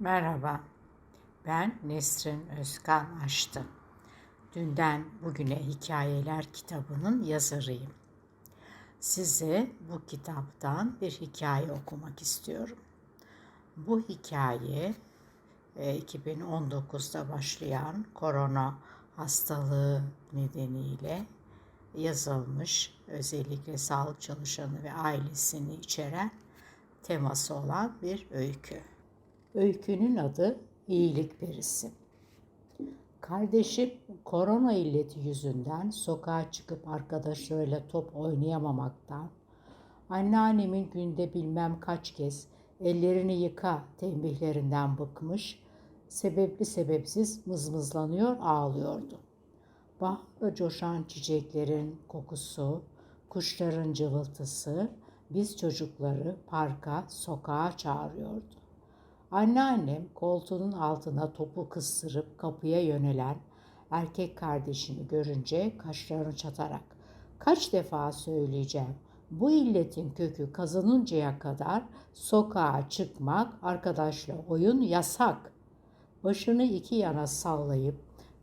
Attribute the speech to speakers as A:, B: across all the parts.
A: Merhaba, ben Nesrin Özkan Açtı. Dünden Bugüne Hikayeler kitabının yazarıyım. Size bu kitaptan bir hikaye okumak istiyorum. Bu hikaye 2019'da başlayan korona hastalığı nedeniyle yazılmış, özellikle sağlık çalışanı ve ailesini içeren teması olan bir öykü. Öykünün adı İyilik Perisi. Kardeşim korona illeti yüzünden sokağa çıkıp arkadaşlarıyla top oynayamamaktan, anneannemin günde bilmem kaç kez ellerini yıka tembihlerinden bıkmış, sebepli sebepsiz mızmızlanıyor ağlıyordu. Baharla coşan çiçeklerin kokusu, kuşların cıvıltısı biz çocukları parka, sokağa çağırıyordu. Anneannem koltuğunun altına topu kıstırıp kapıya yönelen erkek kardeşini görünce kaşlarını çatarak kaç defa söyleyeceğim bu illetin kökü kazanıncaya kadar sokağa çıkmak, arkadaşla oyun yasak. Başını iki yana sallayıp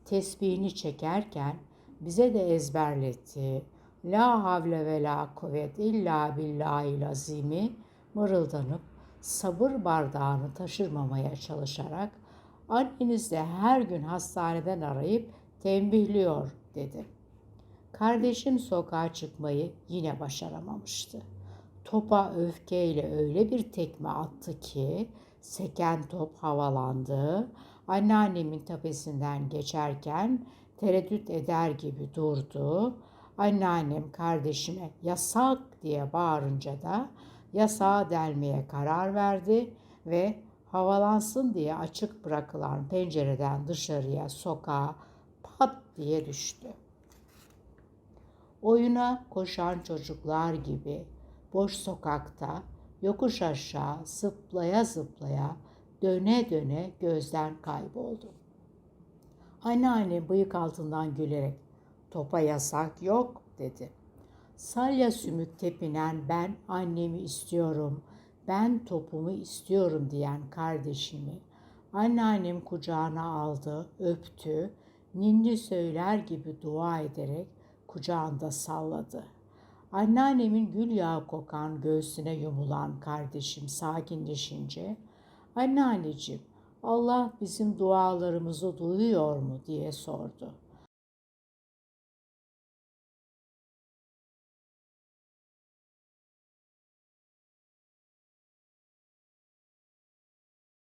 A: tesbihini çekerken bize de ezberletti. La havle ve la kuvvet illa billahil azimi mırıldanıp sabır bardağını taşırmamaya çalışarak anneniz de her gün hastaneden arayıp tembihliyor dedi. Kardeşim sokağa çıkmayı yine başaramamıştı. Topa öfkeyle öyle bir tekme attı ki seken top havalandı. Anneannemin tepesinden geçerken tereddüt eder gibi durdu. Anneannem kardeşime yasak diye bağırınca da yasağı delmeye karar verdi ve havalansın diye açık bırakılan pencereden dışarıya sokağa pat diye düştü. Oyuna koşan çocuklar gibi boş sokakta yokuş aşağı zıplaya zıplaya döne döne gözden kayboldu. Anneanne bıyık altından gülerek topa yasak yok dedi. Salya sümük tepinen ben annemi istiyorum, ben topumu istiyorum diyen kardeşimi anneannem kucağına aldı, öptü, ninni söyler gibi dua ederek kucağında salladı. Anneannemin gül yağı kokan göğsüne yumulan kardeşim sakinleşince anneanneciğim Allah bizim dualarımızı duyuyor mu diye sordu.